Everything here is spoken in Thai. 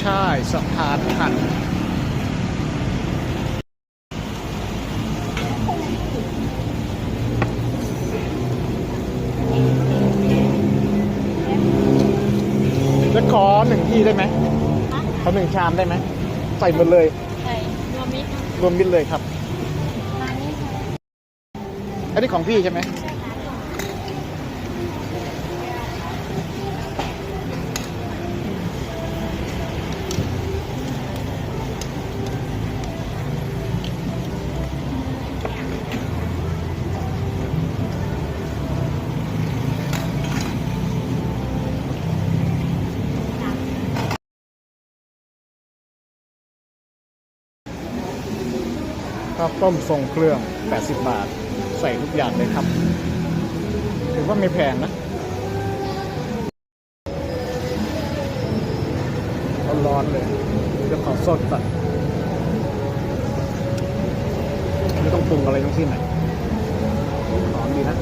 ใช่สะพานหันแล้วขอหนึ่งที่ได้ไหมขอหนึ่งชามได้ไหม ใส่หมดเลย ใส่รวมมิตรรวมมิตรเลยครับ อันนี้ของพี่ใช่ไหม ข้าวต้มทรงเครื่อง 80 บาท ใส่ทุกอย่างเลยครับ ถือว่าไม่แพงนะร้อนเลยเดี๋ยวขอสดก่อนไม่ต้องปรุงอะไรทั้งสิ้นอะหอมดีนะ